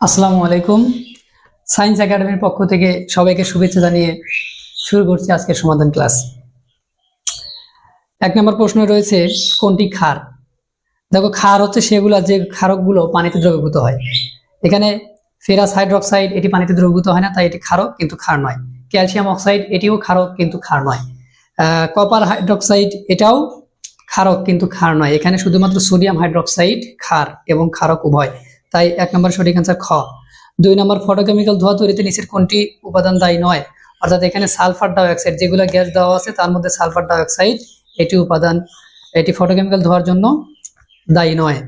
আসসালামু আলাইকুম। সায়েন্স একাডেমির পক্ষ থেকে সবাইকে শুভেচ্ছা জানিয়ে শুরু করছি আজকের সমাধান ক্লাস। এক নম্বর প্রশ্ন রয়েছে, কোনটি ক্ষার? দেখো, ক্ষার হচ্ছে সেগুলো যে ক্ষারকগুলো পানিতে দ্রবীভূত হয়। এখানে ফেরাস হাইড্রক্সাইড এটি পানিতে দ্রবীভূত হয় না, তাই এটি ক্ষারক কিন্তু ক্ষার নয়। ক্যালসিয়াম অক্সাইড এটিও ক্ষারক কিন্তু ক্ষার নয়। কপার হাইড্রক্সাইড এটাও ক্ষারক কিন্তু ক্ষার নয়। এখানে শুধুমাত্র সোডিয়াম হাইড্রক্সাইড ক্ষার এবং ক্ষারক উভয়। তাই এক নম্বর সঠিক অ্যান্সার খ। দুই নম্বর ফটোকেমিক্যাল ধোয়া তৈরিতে নিচের কোনটি উপাদান দায়ী নয়? অর্থাৎ এখানে সালফার ডাইঅক্সাইড, যেগুলো গ্যাস দেওয়া আছে, তার মধ্যে সালফার ডাইঅক্সাইড, এটি উপাদান, এটি ফটোকেমিক্যাল ধোয়ার জন্য দায়ী নয়।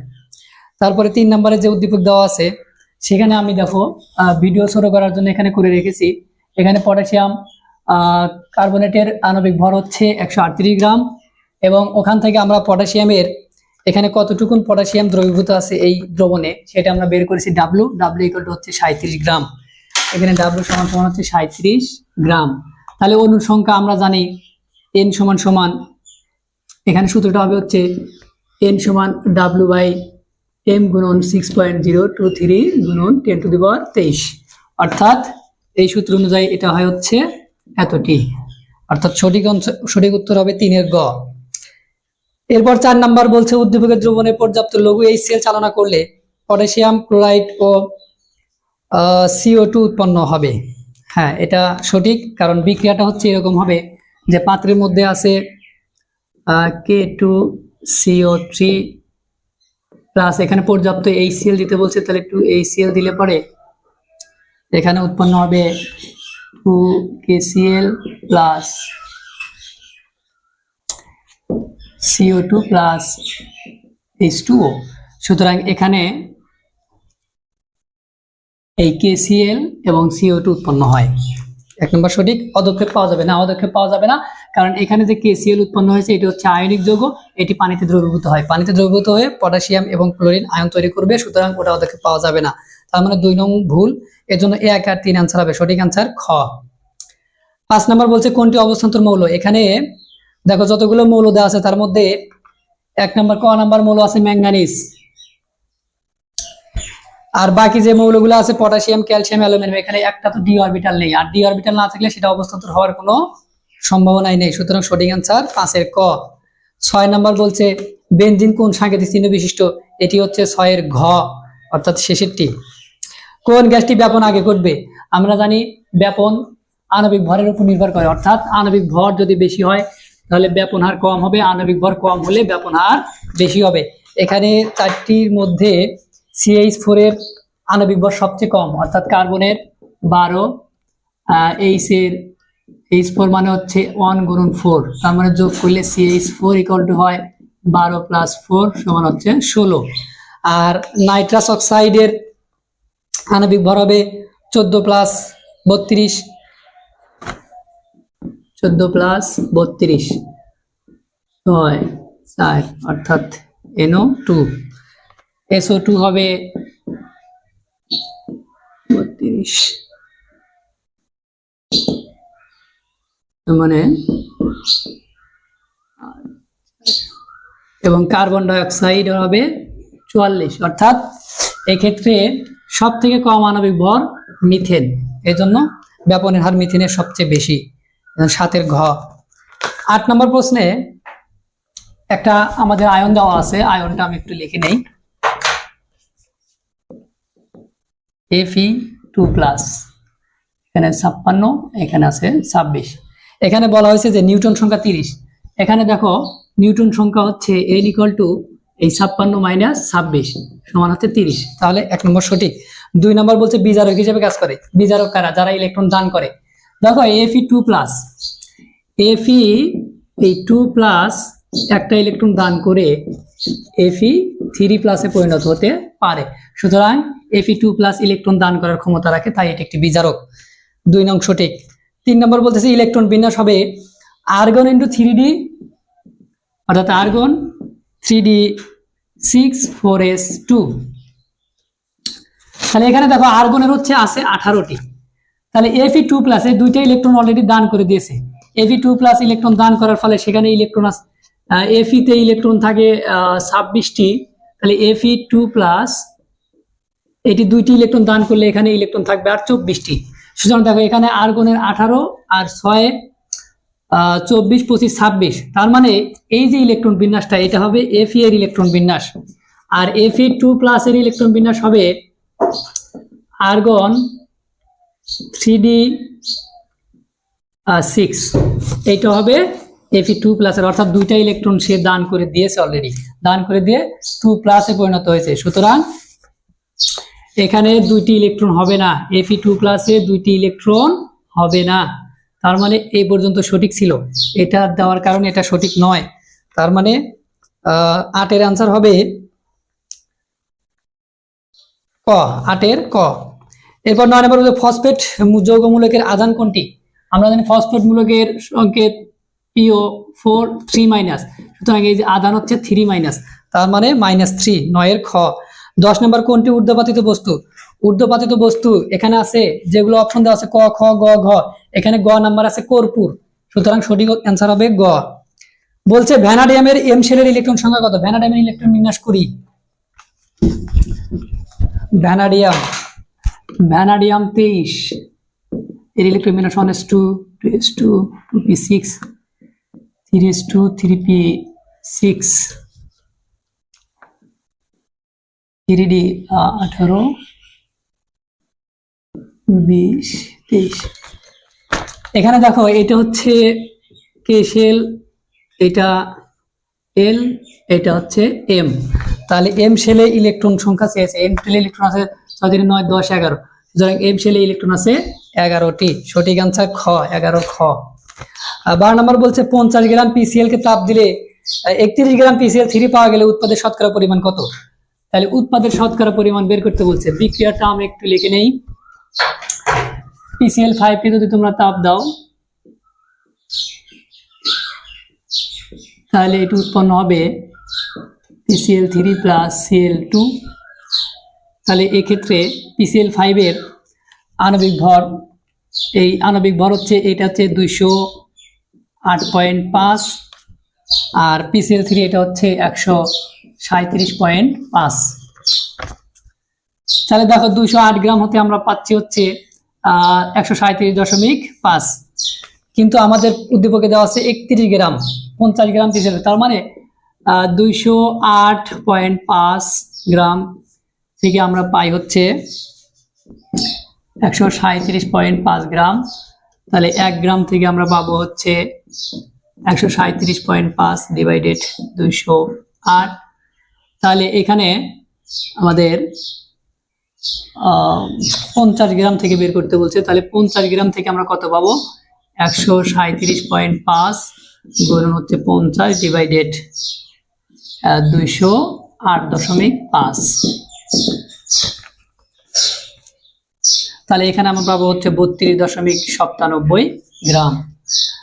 তারপরে তিন নম্বরে যে উদ্দীপক দেওয়া আছে, সেখানে আমি দেখো ভিডিও শুরু করার জন্য এখানে করে রেখেছি। এখানে পটাশিয়াম কার্বনেটের আণবিক ভর হচ্ছে একশো আটত্রিশ গ্রাম এবং ওখান থেকে আমরা পটাশিয়ামের এখানে কতটুকুন পটাশিয়াম দ্রবীভূত আছে এই দ্রবণে? সেটা আমরা বের করেছি ডাব্লু ডাব্লু ইকুয়াল হচ্ছে সাঁত্রিশ গ্রাম। এখানে ডাব্লু সমান সমান হচ্ছে সাঁত্রিশ গ্রাম। তাহলে অনুর সংখ্যা আমরা জানি এন সমান সমান, এখানে সূত্রটা হবে হচ্ছে এন সমান ডাব্লু বাই এম গুণন six point zero two three গুণন টেন টু দি পাওয়ার তেইশ। অর্থাৎ এই সূত্র অনুযায়ী এটা হয় হচ্ছে এতটি। অর্থাৎ সঠিক অংশ- সঠিক উত্তর হবে তিনের গ। এরপর চার নাম্বার বলছে, উদ্দীপকের দ্রবণে পর্যাপ্ত লঘু এই সেল চালনা করলে পটাশিয়াম, ক্লোরাইড ও সিও টু উৎপন্ন হবে। হ্যাঁ এটা সঠিক, কারণ বিক্রিয়াটা হচ্ছে এরকম হবে যে পাত্রের মধ্যে আছে K two CO three plus এখানে পর্যাপ্ত এইচসিএল দিতে বলছে, তাহলে টু এইচসিএল দিলে পরে এখানে উৎপন্ন হবে two K KCl plus CO two plus H two O সুতরাং এখানে এই কেসিএল এবং সিও টু উৎপন্ন হয়। এক নম্বর সঠিক পদক্ষেপ পাওয়া যাবে না পদক্ষেপ পাওয়া যাবে না। কারণ এখানে যে কেসিএল উৎপন্ন হয়েছে, এটি হচ্ছে আয়নিক যৌগ, এটি পানিতে দ্রবীভূত হয়। পানিতে দ্রবীভূত হয়ে পটাশিয়াম এবং ক্লোরিন আয়ন তৈরি করবে, সুতরাং ওটা পদক্ষেপ পাওয়া যাবে না। তার মানে দুই নং ভুল এর জন্য এক আর তিন আনসার হবে। সঠিক আনসার খ। পাঁচ নম্বর বলছে কোনটি অবস্থান্তর মৌল? এখানে দেখো, যতগুলো মৌল দেওয়া আছে, তার মধ্যে এক নম্বর, ক নাম্বার মৌল আছে ম্যাঙ্গানিজ আর বাকি যে মৌলগুলো আছে, পটাশিয়াম, ক্যালসিয়াম, অ্যালুমিনিয়াম, এখানে একটা তো ডি অরবিটাল নেই। আর ডি অরবিটাল না থাকলে সেটা অবস্থান্তর হওয়ার কোনো সম্ভাবনাই নেই। সুতরাং সঠিক অ্যান্সার পাঁচের ক। ছয় নম্বর বলছে, বেনজিন কোন সাংকেতিক চিহ্ন বিশিষ্ট? এটি হচ্ছে ছয়ের ঘ, অর্থাৎ শেষেরটি। কোন গ্যাসটি ব্যাপন আগে ঘটবে? আমরা জানি ব্যাপন আণবিক ভরের উপর নির্ভর করে, অর্থাৎ আণবিক ভর যদি বেশি হয় তাহলে ব্যাপন হার কম হবে, আণবিক ভর কম হলে ব্যাপন হার বেশি হবে। এখানে চারটির মধ্যে সিএইচ ফোর এর আণবিক ভর সবচেয়ে কম, অর্থাৎ কার্বনের বারো এইচ এর এইচ ফোর মানে হচ্ছে ওয়ান গুণন ফোর তার মানে যোগ করলে সিএইচ ফোর ইকুয়াল টু হয় বারো প্লাস ফোর সমান হচ্ছে ষোলো। আর নাইট্রাস অক্সাইডের আণবিক ভর হবে চোদ্দ প্লাস বত্রিশ চোদ্দ প্লাস বত্রিশ। ছয়, চার, অর্থাৎ এনও টু এসও টু হবে বত্রিশ। মানে এবং কার্বন ডাইঅক্সাইড হবে চুয়াল্লিশ। অর্থাৎ এক্ষেত্রে সব থেকে কম আণবিক ভর মিথেন এজন্য ব্যাপনের হার মিথেনের সবচেয়ে বেশি। সাতের ঘ। আট নম্বর প্রশ্নে একটা আমাদের আয়ন দেওয়া আছে, আয়নটা আমি একটু লিখে নেই। এফি টু প্লাস এখানে ছাপ্পান্ন, এখানে আছে ছাব্বিশ। এখানে বলা হয়েছে যে নিউটন সংখ্যা তিরিশ। এখানে দেখো, নিউটন সংখ্যা হচ্ছে এন ইকুয়াল টু এই ছাপ্পান্ন মাইনাস ছাব্বিশ সমান হচ্ছে তিরিশ। তাহলে এক নম্বর সঠিক। দুই নম্বর বলছে বিজারক হিসেবে কাজ করে। বিজারক কারা? যারা ইলেকট্রন দান করে। দেখো এফি টু প্লাস এফি এই টু প্লাস একটা ইলেকট্রন দান করে এফি থ্রি প্লাসে পরিণত হতে পারে। সুতরাং এফি টু প্লাস ইলেকট্রন দান করার ক্ষমতা রাখে, তাই এটি একটি বিজারক দুই নং সঠিক। তিন নম্বর বলতেছে ইলেকট্রন বিন্যাস হবে আর্গন ইন্টু থ্রি ডি অর্থাৎ argon three d six four s two তাহলে এখানে দেখো আর্গনের হচ্ছে আছে আঠারোটি। তাহলে এফি টু প্লাস এই দুইটা ইলেকট্রন অলরেডি দান করে দিয়েছে। এফি টু প্লাস ইলেকট্রন দান করার ফলে সেখানে ইলেকট্রন এফিতে ইলেকট্রন থাকে ছাব্বিশটি। তাহলে এফি টু প্লাস এটি দুইটি ইলেকট্রন দান করলে এখানে ইলেকট্রন থাকবে আর চব্বিশটি। সুতরাং দেখো এখানে আর্গনের আঠারো আর ছয় চব্বিশ, পঁচিশ, ছাব্বিশ। তার মানে এই যে ইলেকট্রন বিন্যাসটা, এটা হবে এফ এর ইলেকট্রন বিন্যাস। আর এফ টু প্লাস এর ইলেকট্রন বিন্যাস হবে আর্গন থ্রি ডি সিক্স এইটা হবে এফি টু প্লাসের অর্থাৎ দুইটা ইলেকট্রন সে দান করে দিয়েছে অলরেডি দান করে দিয়ে টু প্লাসে পরিণত হয়েছে। সুতরাং এখানে দুইটি ইলেকট্রন হবে না। এফি টু প্লাসে দুইটি ইলেকট্রন হবে না। তার মানে এই পর্যন্ত সঠিক ছিল। এটা দেওয়ার কারণে এটা সঠিক নয়। তার মানে আটের আনসার হবে ক। আটের ক। এরপর নয় নম্বর হলো ফসফেট যৌগমূলকের আধান কোনটি? আমরা জানি ফসফেট মূলকের সংকেত পিও ফোর থ্রি মাইনাস সুতরাং এই যে আধান হচ্ছে থ্রি মাইনাস তার মানে মাইনাস থ্রি নয়ের খ। দশ নম্বর কোনটি? ঊর্ধ্বপাতিত বস্তু। ঊর্ধ্বপাতিত বস্তু, এখানে আছে যেগুলো অপশন দেওয়া আছে ক, খ, গ, ঘ। এখানে গ নাম্বার আছে কর্পূর। সুতরাং সঠিক অ্যান্সার হবে গ। বলছে ভ্যানাডিয়ামের এম শেলের ইলেকট্রন সংখ্যা কত? ভ্যানাডিয়ামের ইলেকট্রন বিন্যাস করি। ভ্যানাডিয়াম। ভ্যানাডিয়াম তেইশ এর one s two two s two two p six three s two three p six three d আঠারো বিশ তেইশ এখানে দেখো, এটা হচ্ছে কেশেল এটা এল এটা হচ্ছে এম তাহলে এম শেলে ইলেকট্রন সংখ্যা চেয়েছে এম শেলে ইলেকট্রন আছে ছয় তিন নয় দশ এগারো। সুতরাং এম শেলে ইলেকট্রন আছে এগারোটি। সঠিক আনসার খ, এগারো খ। বারো নম্বর বলছে পঞ্চাশ গ্রাম পিসিএল কে তাপ দিলে একত্রিশ গ্রাম পিসিএল থ্রি পাওয়া গেলে উৎপাদের শতকরা পরিমাণ কত? তাহলে উৎপাদের শতকরা পরিমাণ বের করতে বলছে। বিক্রিয়াটা আমরা একটু লিখে নেই। পিসিএল ফাইভ কে যদি তোমরা তাপ দাও, তাহলে এটি উৎপন্ন হবে PCl three plus Cl two তাহলে এক্ষেত্রে পিসিএল ফাইভের আণবিক ভর, এই আণবিক ভর হচ্ছে, এটা হচ্ছে দুইশো আট পয়েন্ট পাঁচ আর পিসিএল থ্রি এটা হচ্ছে একশো সাঁত্রিশ পয়েন্ট পাঁচ। তাহলে দেখো দুইশো আট গ্রাম হতে আমরা পাচ্ছি হচ্ছে একশো সাঁত্রিশ দশমিক পাঁচ। কিন্তু আমাদের উদ্দীপকে দেওয়া আছে একত্রিশ গ্রাম, পঞ্চাশ গ্রাম পিসেল তার মানে দুইশো আট পয়েন্ট পাঁচ গ্রাম থেকে আমরা পাই হচ্ছে একশো সাঁত্রিশ পয়েন্ট পাঁচ গ্রাম। তাহলে এক গ্রাম থেকে আমরা পাবো হচ্ছে একশো সাঁত্রিশ পয়েন্ট পাঁচ ডিভাইডেড দুইশো আট। তাহলে এখানে আমাদের পঞ্চাশ গ্রাম থেকে বের করতে বলছে। তাহলে পঞ্চাশ গ্রাম থেকে আমরা কত পাবো? একশো সাঁত্রিশ পয়েন্ট পাঁচ গুণ হচ্ছে পঞ্চাশ ডিভাইডেড দুইশো আট দশমিক পাঁচ। তাহলে এখানে আমরা পাবো হচ্ছে বত্রিশ দশমিক সপ্তানব্বই গ্রাম।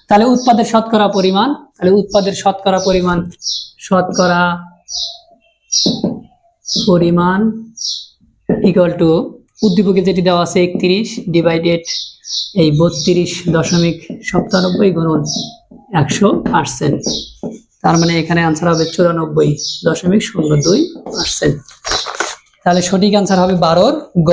তাহলে উৎপাদের শতকরা পরিমাণ, তাহলে উৎপাদের শতকরা পরিমাণ শতকরা পরিমাণ ইকুয়াল টু উদ্দীপকে যেটি দেওয়া আছে একত্রিশ ডিভাইডেড এই বত্রিশ দশমিক সপ্তানব্বই গুণন একশো পার্সেন্ট তার মানে এখানে আনসার হবে চুরানব্বই দশমিক শূন্য দুই পার্সেন্ট তাহলে সঠিক আনসার হবে বারোর গ।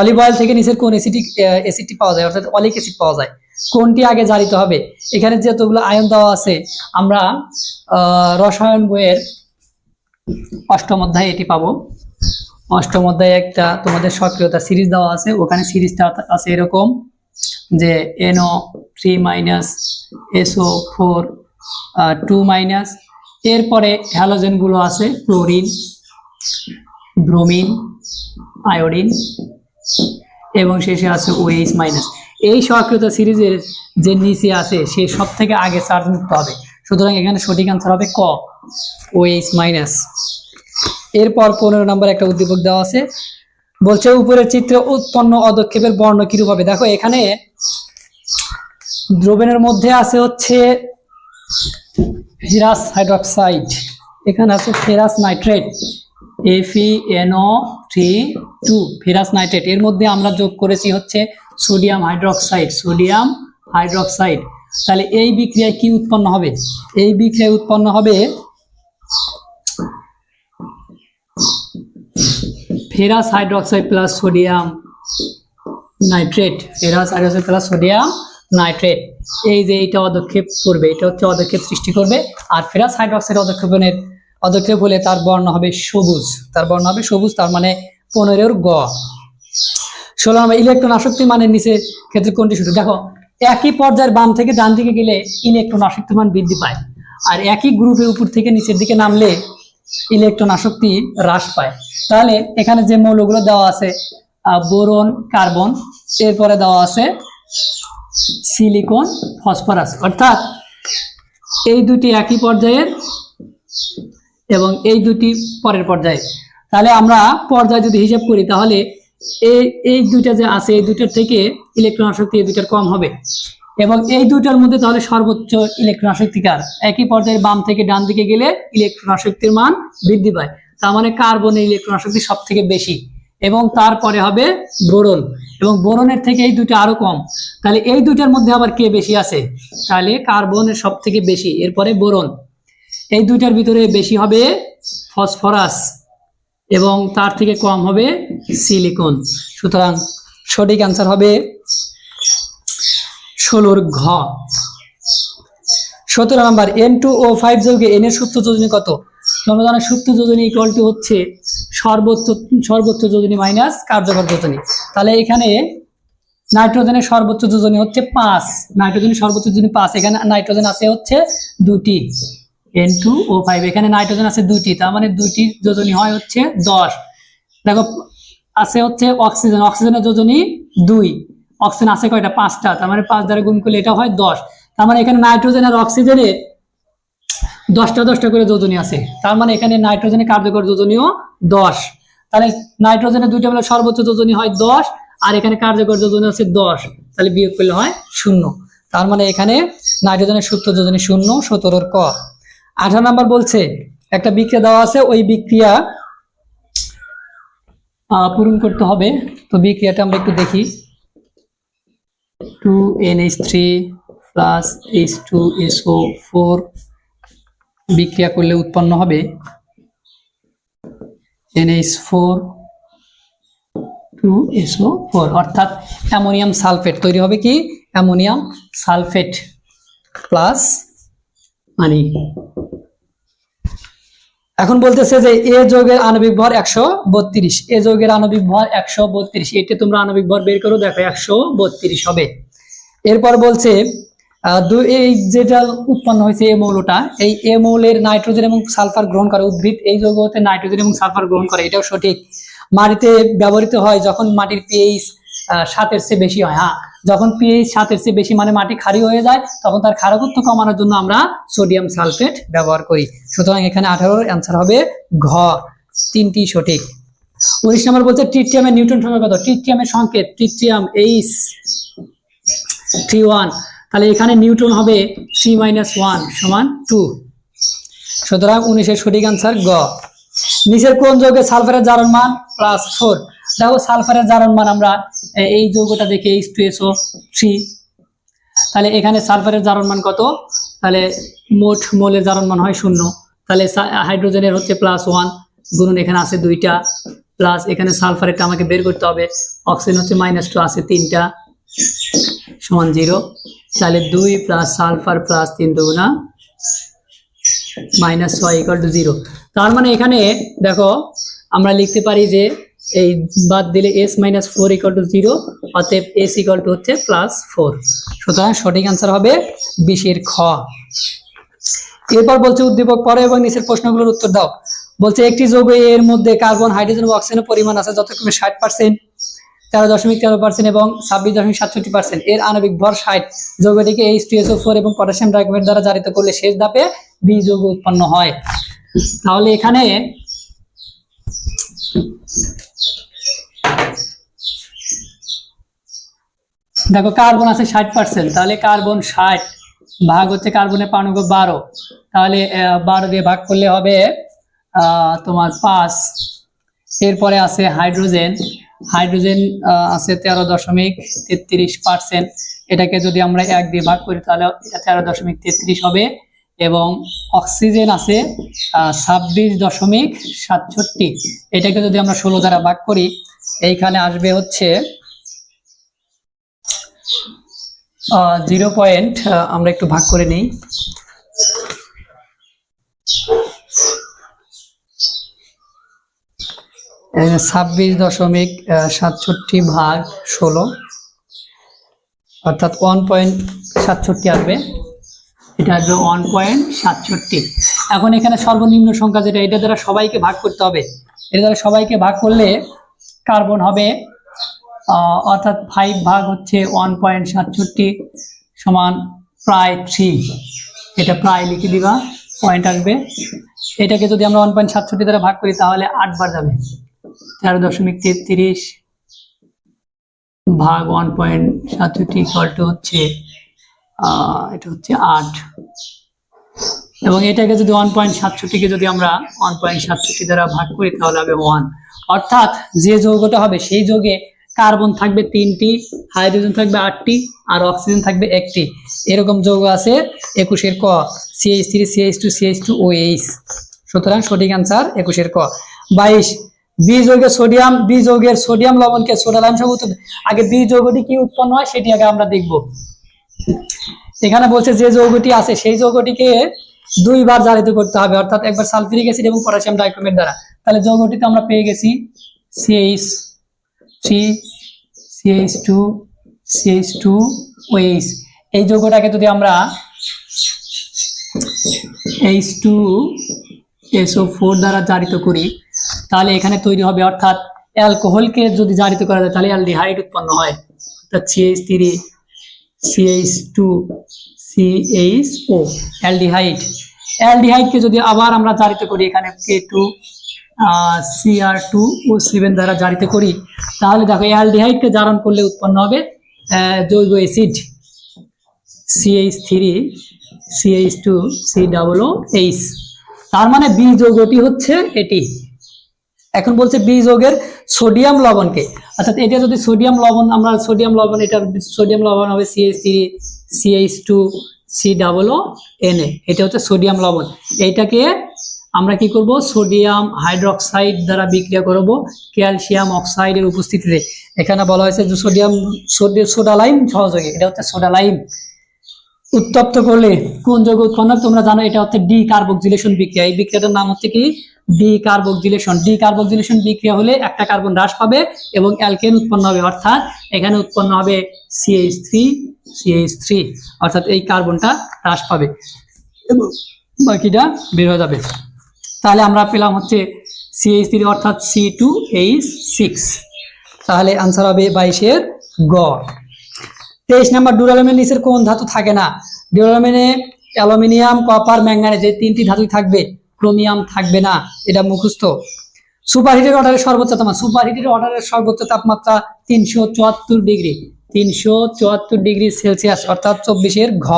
অলিভ অয়েল থেকে নিচের কোন এসিটিক অ্যাসিডটি পাওয়া যায়? অর্থাৎ অলিক অ্যাসিড পাওয়া যায়। কোনটি আগে জারিত হবে? এখানে যেতগুলো আয়ন দেওয়া আছে, আমরা রসায়ন বইয়ের অষ্টম অধ্যায়ে এটি পাবো। অষ্টম অধ্যায়ে একটা তোমাদের সক্রিয়তা সিরিজ দেওয়া আছে। ওখানে সিরিজটা আছে এরকম যে NO three minus SO four two minus এরপরে হ্যালোজেনগুলো আছে ক্লোরিন ব্রোমিন, আয়োডিন এবং শেষে আছে ওএইচ মাইনাস। এই সক্রিয়তা সিরিজের যে নিচে আছে, সে সব থেকে আগে চার্জ মুক্ত হবে। সুতরাং এখানে সঠিক আনসার হবে ক, ওএইচ মাইনাস। এরপর পনেরো নম্বর একটা উদ্দীপক দেওয়া আছে। বলছে, উপরের চিত্রে উৎপন্ন অদক্ষেপের বর্ণ কিরূপ হবে? দেখো, এখানে দ্রবণের মধ্যে আছে হচ্ছে ফেরাস হাইড্রক্সাইড, এখানে আছে ferrous nitrate. FeNO three two ferrous nitrate এর মধ্যে আমরা যোগ করেছি হচ্ছে সোডিয়াম হাইড্রক্সাইড সোডিয়াম হাইড্রক্সাইড তাহলে এই বিক্রিয়ায় কি উৎপন্ন হবে? এই বিক্রিয়ায় উৎপন্ন হবে ferrous hydroxide plus sodium nitrate ferrous hydroxide plus sodium nitrate এই যে এটা পদক্ষেপ করবে, এটা হচ্ছে পদক্ষেপ সৃষ্টি করবে। আর ফেরাস হাইড্রোক্সাইড পদক্ষেপনের পদক্ষেপ হলে তার বর্ণ হবে সবুজ। তার বর্ণ হবে সবুজ, তার মানে পনেরোর গ। ষোলো নম্বর, ইলেকট্রন আসক্তি মানের নিচে ক্ষেত্রে কোনটি শুরু দেখো, একই পর্যায়ের বাম থেকে ডান দিকে গেলে ইলেকট্রন আসক্তি মান বৃদ্ধি পায়। আর একই গ্রুপের উপর থেকে নিচের দিকে নামলে ইলেকট্রন আসক্তি হ্রাস পায়। তাহলে এখানে যে মৌলগুলো দেওয়া আছে বোরন, কার্বন, এরপরে দেওয়া আছে সিলিকন, ফসফরাস। অর্থাৎ এই দুটি একই পর্যায়ের এবং এই দুটি পরের পর্যায়ে। তাহলে আমরা পর্যায় যদি হিসাব করি, তাহলে এই এই দুইটা যে আছে, এই দুইটার থেকে ইলেকট্রন আসক্তি এই দুইটার কম হবে। এবং এই দুইটার মধ্যে তাহলে সর্বোচ্চ ইলেকট্রন আসক্তিকার একই পর্যায়ের বাম থেকে ডান দিকে গেলে ইলেকট্রন আসক্তির মান বৃদ্ধি পায়। তার মানে কার্বনের ইলেকট্রন আসক্তি সব থেকে বেশি। এবং তারপরে হবে বোরন। এবং বোরনের থেকে এই দুইটা আরও কম। তাহলে এই দুইটার মধ্যে আবার কে বেশি আছে? তাহলে কার্বনের সব থেকে বেশি। এরপরে বোরন। এই দুইটার ভিতরে বেশি হবে ফসফরাস এবং তার থেকে কম হবে সিলিকন। সুতরাং সঠিক অ্যান্সার হবে ষোলোর ঘ। সতেরো নম্বর এন টু ও ফাইভ যৌগে এন এর সূত্র যোজনী কত? তোমরা জানো সূত্র যোজনী ইকুয়াল টু হচ্ছে সর্বোচ্চ সর্বোচ্চ যোজনী মাইনাস কার্যকর যোজনী। তাহলে এখানে নাইট্রোজেনের সর্বোচ্চ যোজনী হচ্ছে পাঁচ। নাইট্রোজেনের সর্বোচ্চ যোজনী পাঁচ। এখানে নাইট্রোজেন আছে হচ্ছে দুটি। এন টু ও ফাইভ এখানে নাইট্রোজেন আছে দুটি তার মানে দুটি যোজনী হয় হচ্ছে দশ। দেখো, আছে হচ্ছে অক্সিজেন অক্সিজেনের যোজনী দুই। অক্সিজেন আছে কয়টা? পাঁচটা, তার মানে পাঁচ দ্বারা গুণ করলে এটা হয় দশ। তার মানে এখানে নাইট্রোজেন আর অক্সিজেনের দশটা দশটা করে যোজনী আছে। তার মানে এখানে নাইট্রোজেনের কার্যকর যোজনীও দশ। তাহলে নাইট্রোজেনের দুইটা বেলা সর্বোচ্চ যোজনী হয় দশ, আর এখানে কার্যকর যোজনী হচ্ছে দশ। তাহলে বিয়োগ করলে হয় শূন্য। তার মানে এখানে নাইট্রোজেনের সূত্র যোজনী শূন্য, সতেরোর ক। আঠারো নাম্বার বলছে, একটা বিক্রিয়া দেওয়া আছে, ওই বিক্রিয়া পূরণ করতে হবে। তো বিক্রিয়াটা আমরা একটু দেখি। Two N H three plus H two SO four বিক্রিয়া করলে উৎপন্ন হবে। N H four two SO four অর্থাৎ অ্যামোনিয়াম সালফেট। তৈরি হবে কি? অ্যামোনিয়াম সালফেট প্লাস পানি এখন বলতেছে যে এ যোগের আণবিক ভর একশো বত্রিশ, এ যোগের আণবিক ভর একশো বত্রিশ। এটা তোমরা আণবিক ভর বের করো, দেখো একশো বত্রিশ হবে। এরপর বলছে এই যেটা উৎপন্ন হয়েছে এ মৌলটা, এই এ মৌলের নাইট্রোজেন এবং সালফার গ্রহণ করে উদ্ভিদ, এই যৌগ হতে নাইট্রোজেন এবং সালফার গ্রহণ করে, এটাও সঠিক। মাটিতে ব্যবহৃত হয় যখন মাটির পিএইচ সাতের চেয়ে বেশি হয় হ্যাঁ। যখন পিএইচ সাতের চেয়ে বেশি মানে মাটি খারি হয়ে যায়, তখন তার ক্ষারকত্ব কমানোর জন্য আমরা সোডিয়াম সালফেট ব্যবহার করি। সুতরাং এখানে আঠারোর অ্যান্সার হবে ঘ। তিনটি সঠিক। উনিশ নম্বর বলছে ট্রিটিয়ামের নিউটন সংখ্যা কত? ট্রিটিয়ামের সংকেত ট্রিটিয়াম এইচ থ্রি ওয়ান তাহলে এখানে নিউটন হবে থ্রি মাইনাস ওয়ান সমান টু সুতরাং উনিশের সঠিক আনসার গ নিচের কোন যৌগে সালফারের জারণ মান প্লাস ফোর দেখো সালফারের জারণ মান আমরা এই যৌগটা দেখে এইচ টু এসও থ্রি তাহলে এখানে সালফারের জারণ মান কত? তাহলে মোট মোলের জারণ মান হয় শূন্য। তাহলে হাইড্রোজেনের হচ্ছে প্লাস ওয়ান গুণন এখানে আছে দুইটা। প্লাস এখানে সালফারেরটা আমাকে বের করতে হবে। অক্সিজেন হচ্ছে মাইনাস টু আছে তিনটা, সমান জিরো তাহলে দুই প্লাস সালফার প্লাস তিন দুগুণা মাইনাস ছয় ইকাল টু জিরো তার মানে এখানে দেখো, আমরা লিখতে পারি যে এই বাদ দিলে S minus four equal to zero অতএব এস ইকাল টু হচ্ছে প্লাস ফোর সুতরাং সঠিক অ্যান্সার হবে বিশের খ। এরপর বলছে উদ্দীপক পরে এবং নিচের প্রশ্নগুলোর উত্তর দাও। বলছে, একটি যৌগ এর মধ্যে কার্বন হাইড্রোজেন ও অক্সিজেনের পরিমাণ আছে যথাক্রমে ষাট পার্সেন্ট তেরো দশমিক তেরো পার্সেন্ট এবং ছাব্বিশ দশমিক সাতষট্টি পার্সেন্ট এর আণবিক ভর ষাট। যৌগটিকে এইচ টু এসও ফোর এবং পটাশিয়াম ডাইক্রোমেট দ্বারা জারিত করলে শেষ ধাপে বি যৌগ উৎপন্ন হয়। তাহলে এখানে দেখো কার্বন আছে ষাট পার্সেন্ট তাহলে কার্বন ষাট ভাগ হচ্ছে কার্বনের পানুগ বারো। তাহলে বারো দিয়ে ভাগ করলে হবে তোমার পাঁচ। এরপরে আছে হাইড্রোজেন। হাইড্রোজেন আছে তেরো দশমিক তেত্রিশ পার্সেন্ট এটাকে যদি আমরা এক দিয়ে ভাগ করি, তাহলে এটা তেরো দশমিক তেত্রিশ হবে। এবং অক্সিজেন আছে ছাব্বিশ দশমিক সাতষট্টি। এটাকে যদি আমরা ষোলো দ্বারা ভাগ করি, এইখানে আসবে হচ্ছে জিরো পয়েন্ট আমরা একটু ভাগ করে নিই। ছাব্বিশ দশমিক সাতষট্টি ভাগ ষোলো, অর্থাৎ ওয়ান পয়েন্ট সাতষট্টি আসবে। এটা আসবে ওয়ান পয়েন্ট সাতষট্টি। এখন এখানে সর্বনিম্ন সংখ্যা যেটা, এটা দ্বারা সবাইকে ভাগ করতে হবে। এটা দ্বারা সবাইকে ভাগ করলে কার্বন হবে অর্থাৎ ফাইভ ভাগ হচ্ছে ওয়ান পয়েন্ট সাতষট্টি সমান প্রায় থ্রি এটা প্রায় লিখে দিবা পয়েন্ট আসবে। এটাকে যদি আমরা ওয়ান পয়েন্ট সাতষট্টি দ্বারা ভাগ করি, তাহলে আটবার যাবে। তেরো দশমিক তেত্রিশ ভাগ ওয়ান পয়েন্ট সাতষট্টি ইকুয়াল টু হচ্ছে এটা হচ্ছে আট। এবং এটাকে যদি ওয়ান পয়েন্ট সাতষট্টিকে যদি আমরা ওয়ান পয়েন্ট সাতষট্টি দ্বারা ভাগ করি, তাহলে হবে ওয়ান অর্থাৎ যে যৌগটা হবে, সেই যৌগে কার্বন থাকবে তিনটি, হাইড্রোজেন থাকবে আটটি, আর অক্সিজেন থাকবে একটি। এরকম যৌগ আছে একুশের ক CH three CH two CH two O H সুতরাং সঠিক অ্যান্সার একুশের ক। বাইশ, বি যৌগের সোডিয়াম, বি যৌগের সোডিয়াম লবণকে সোডা লাইম উৎপন্ন- আগে বি যৌগটি কি উৎপন্ন হয়, সেটি আগে আমরা দেখব। এখানে বলছে যে যৌগটি আছে, সেই যৌগটিকে দুইবার জারিত করতে হবে, অর্থাৎ একবার সালফিউরিক অ্যাসিড এবং পটাশিয়াম ডাইক্রোমেট দ্বারা। তাহলে যৌগটিতে আমরা পেয়ে গেছি CH three CH two CH two OH এই যৌগটাকে যদি আমরা এইচ টু এসও ফোর দ্বারা জারিত করি, তাহলে এখানে তৈরি হবে, অর্থাৎ অ্যালকোহলকে যদি জারিত করা যায়, তাহলে অ্যালডিহাইড উৎপন্ন হয়। অর্থাৎ CH three CH two CH O aldehyde অ্যালডিহাইডকে যদি আবার আমরা জারিত করি, এখানে K two Cr two O seven দ্বারা জারিত করি, তাহলে দেখো অ্যালডিহাইডকে জারণ করলে উৎপন্ন হবে জৈব acid CH three CH two C double H তার মানে বি যৌগটি হচ্ছে এটি। এখন বলছে বি যৌগের সোডিয়াম লবণকে। অর্থাৎ এটা যদি সোডিয়াম লবণ, আমরা সোডিয়াম লবণ, এটা সোডিয়াম লবণ হবে CH three CH two C double O N এটা হচ্ছে সোডিয়াম লবণ। এইটাকে আমরা কি করব? সোডিয়াম হাইড্রোক্সাইড দ্বারা বিক্রিয়া করব ক্যালসিয়াম অক্সাইডের উপস্থিতিতে। এখানে বলা হয়েছে যে সোডিয়াম সোডা লাইম সহযোগী এটা হচ্ছে সোডা লাইম উত্তপ্ত করলে কোন যৌগ উৎপন্ন? তোমরা জানো এটা হচ্ছে ডি কার্বক্সিলেশন বিক্রিয়া। এই বিক্রিয়াটার নাম হচ্ছে কি? ডি কার্বক্সিলেশন ডি কার্বক্সিলেশন বিক্রিয়া হলে একটা কার্বন হ্রাস পাবে এবং অ্যালকেন উৎপন্ন হবে। অর্থাৎ এখানে উৎপন্ন হবে সিএইচ থ্রি সিএইচ থ্রি অর্থাৎ এই কার্বনটা হ্রাস পাবে এবং বাকিটা বের হয়ে যাবে। তাহলে আমরা পেলাম হচ্ছে সিএইচ থ্রি অর্থাৎ সি টু সিক্স তাহলে আনসার হবে বাইশের গ তেইশ নাম্বার, ডুরালুমিন নিচের কোন ধাতু থাকে না? ডুরালুমিনে অ্যালুমিনিয়াম, কপার ম্যাঙ্গানিজ এই তিনটি ধাতুই থাকবে। ক্রোমিয়াম থাকবে না, এটা মুখস্থ। সুপারহিটের অর্ডারের সর্বোচ্চ তাপমাত্রা সুপারহিটের অর্ডারের সর্বোচ্চ তাপমাত্রা তিনশো চুয়াত্তর ডিগ্রি। তিনশো চুয়াত্তর ডিগ্রি সেলসিয়াস, অর্থাৎ চব্বিশের ঘ।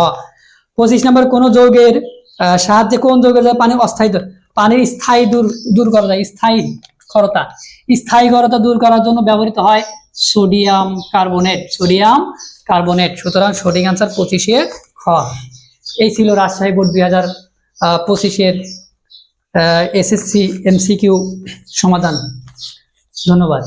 পঁচিশ নম্বর, কোন যৌগের সাহায্যে কোন যৌগের পানির অস্থায়ী পানির স্থায়ী দূর দূর করা যায় স্থায়ী ক্ষরতা। স্থায়ী ক্ষরতা দূর করার জন্য ব্যবহৃত হয় সোডিয়াম কার্বনেট সোডিয়াম কার্বনেট। সুতরাং সঠিক আনসার পঁচিশের খ এই ছিল রাজশাহী বোর্ড দুই হাজার পঁচিশের এসএসসি এমসিকিউ সমাধান। ধন্যবাদ।